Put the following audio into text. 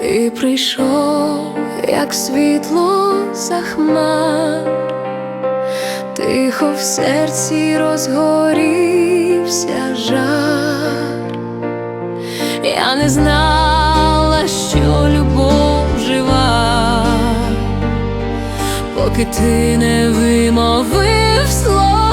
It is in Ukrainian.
Ти прийшов, як світло за хмар, тихо в серці розгорівся жар. Я не знала, що любов жива, поки ти не вимовив слова.